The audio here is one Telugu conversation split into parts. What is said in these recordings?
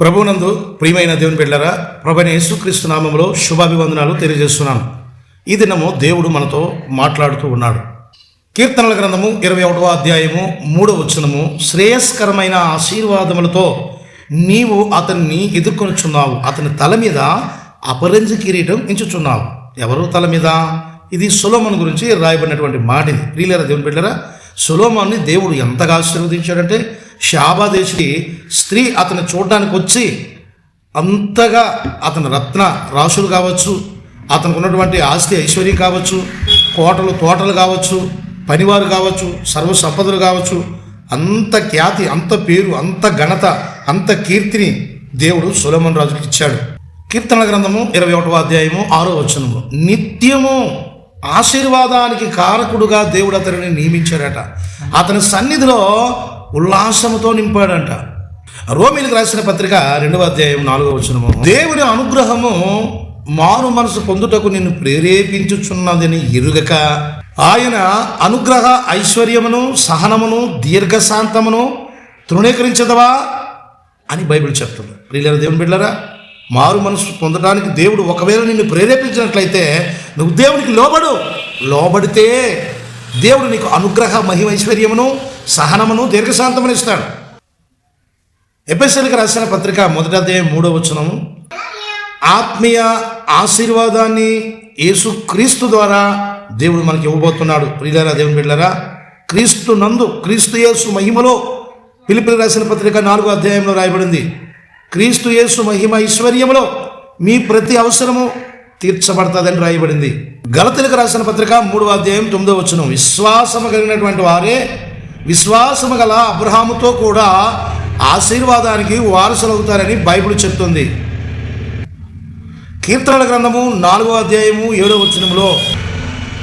ప్రభునందు ప్రియమైన దేవుని బిడ్డరా ప్రభుని యేసుక్రీస్తు నామంలో శుభాభివందనాలు తెలియజేస్తున్నాను. ఈ దినము దేవుడు మనతో మాట్లాడుతూ ఉన్నాడు. కీర్తనల గ్రంథము ఇరవై ఒకటవ అధ్యాయము మూడవ వచనము శ్రేయస్కరమైన ఆశీర్వాదములతో నీవు అతన్ని ఎదుర్కొనుచున్నావు. అతని తల మీద అపరంజి కిరీటం ఎంచుచున్నావు. ఎవరు తల మీద? ఇది సులోమన్ గురించి రాయబడినటువంటి మాట ఇది ప్రియులరా దేవుని బిడ్డరా సులోమాన్ని దేవుడు ఎంతగా ఆశీర్వదించాడంటే శాబాదేశి స్త్రీ అతను చూడడానికి వచ్చి అంతగా అతని రత్న రాశులు కావచ్చు అతనికి ఉన్నటువంటి ఆస్తి ఐశ్వర్యం కావచ్చు కోటలు తోటలు కావచ్చు పనివారు కావచ్చు సర్వ సంపదలు కావచ్చు అంత ఖ్యాతి అంత పేరు అంత ఘనత అంత కీర్తిని దేవుడు సులమన్ రాజుకి ఇచ్చాడు. కీర్తన గ్రంథము ఇరవై ఒకటవ అధ్యాయము ఆరో వచనము. నిత్యము ఆశీర్వాదానికి కారకుడుగా దేవుడు అతనిని నియమించాడట. అతని సన్నిధిలో ఉల్లాసముతో నింపాడంట. రోమిలకు రాసిన పత్రిక రెండవ అధ్యాయం నాలుగవ వచనము. దేవుని అనుగ్రహము మారు మనసు పొందుటకు నిన్ను ప్రేరేపించుచున్నదని ఎరుగక. ఆయన అనుగ్రహ ఐశ్వర్యమును సహనమును దీర్ఘశాంతమును తృణీకరించదవా అని బైబిల్ చెప్తుంది. ప్రియులరా దేవుని బిడ్డరా మారు మనసు పొందడానికి దేవుడు ఒకవేళ నిన్ను ప్రేరేపించినట్లయితే నువ్వు దేవునికి లోబడు. లోబడితే దేవుడు నీకు అనుగ్రహ మహిమ ఐశ్వర్యమును సహనమును దీర్ఘశాంతమును ఇస్తాడు. ఎపిసెల్కి రాసిన పత్రిక మొదటి అధ్యాయం మూడో వచనము. ఆత్మీయ ఆశీర్వాదాన్ని యేసు క్రీస్తు ద్వారా దేవుడు మనకి ఇవ్వబోతున్నాడు. ప్రియులారా దేవుని బిళ్ళారా క్రీస్తు నందు క్రీస్తు యేసు మహిమలో పిలిపిలి రాసిన పత్రిక నాలుగో అధ్యాయంలో రాయబడింది. క్రీస్తు యేసు మహిమ ఐశ్వర్యములో మీ ప్రతి అవసరము తీర్చబడతాదని రాయబడింది. గలతలకు రాసిన పత్రిక మూడవ అధ్యాయం తొమ్మిదో వచ్చును విశ్వాసము కలిగినటువంటి వారే విశ్వాసము గల అబ్రహాముతో కూడా ఆశీర్వాదానికి వారసులవుతారని బైబిల్ చెప్తుంది. కీర్తనల గ్రంథము నాలుగో అధ్యాయము ఏడో వచనములో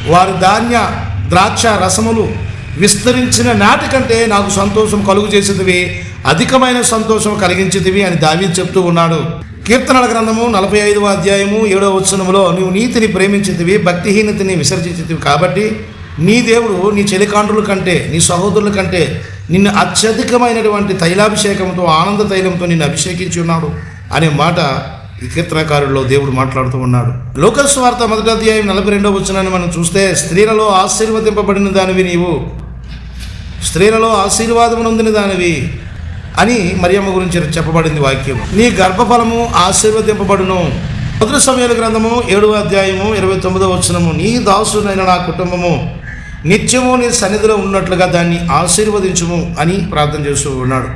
వారి ధాన్య ద్రాక్ష రసములు విస్తరించిన నాటి కంటే నాకు సంతోషం కలుగు చేసేదివి అధికమైన సంతోషం కలిగించేదివి అని దావీ చెప్తూ ఉన్నాడు. కీర్తనల గ్రంథము నలభై ఐదవ అధ్యాయము ఏడవ వచనములో నీవు నీతిని ప్రేమించేదివి భక్తిహీనతని విసర్జించేదివి కాబట్టి నీ దేవుడు నీ చెలికాండ్రుల కంటే నీ సహోదరుల కంటే నిన్ను అత్యధికమైనటువంటి తైలాభిషేకంతో ఆనంద తైలంతో నిన్ను అభిషేకించి ఉన్నాడు అనే మాట ఈ కీర్తనకారుల్లో దేవుడు మాట్లాడుతూ ఉన్నాడు. లోకస్వార్త మొదటి అధ్యాయం నలభై రెండవ వచనాన్ని మనం చూస్తే స్త్రీలలో ఆశీర్వదింపబడిన దానివి నీవు. స్త్రీలలో ఆశీర్వాదం ఉందిన దానివి అని మరియమ్మ గురించి చెప్పబడింది వాక్యం. నీ గర్భఫలము ఆశీర్వదింపబడును. మొదటి సమయాల గ్రంథము ఏడవ అధ్యాయము ఇరవై తొమ్మిదవ వచనము. నీ దాసునైన నా కుటుంబము నిత్యము నీ సన్నిధిలో ఉన్నట్లుగా దాన్ని ఆశీర్వదించుము అని ప్రార్థన చేస్తూ ఉన్నాడు.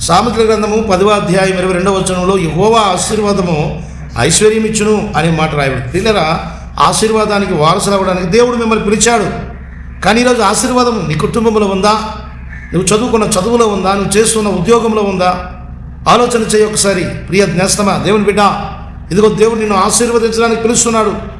సామెతల గ్రంథము పదవ అధ్యాయం ఇరవై రెండవ వచనంలో యహోవా ఆశీర్వాదము ఐశ్వర్యమిచ్చును అనే మాట రాయబడి పిల్లరా ఆశీర్వాదానికి వారసులు అవ్వడానికి దేవుడు మిమ్మల్ని పిలిచాడు. కానీ ఈరోజు ఆశీర్వాదం నీ కుటుంబంలో ఉందా? నువ్వు చదువుకున్న చదువులో ఉందా? నువ్వు చేస్తున్న ఉద్యోగంలో ఉందా? ఆలోచన చేయి ఒకసారి. ప్రియ జ్ఞాస్తమా దేవుని బిడ్డ ఇదిగో దేవుడు నిన్ను ఆశీర్వదించడానికి పిలుస్తున్నాడు.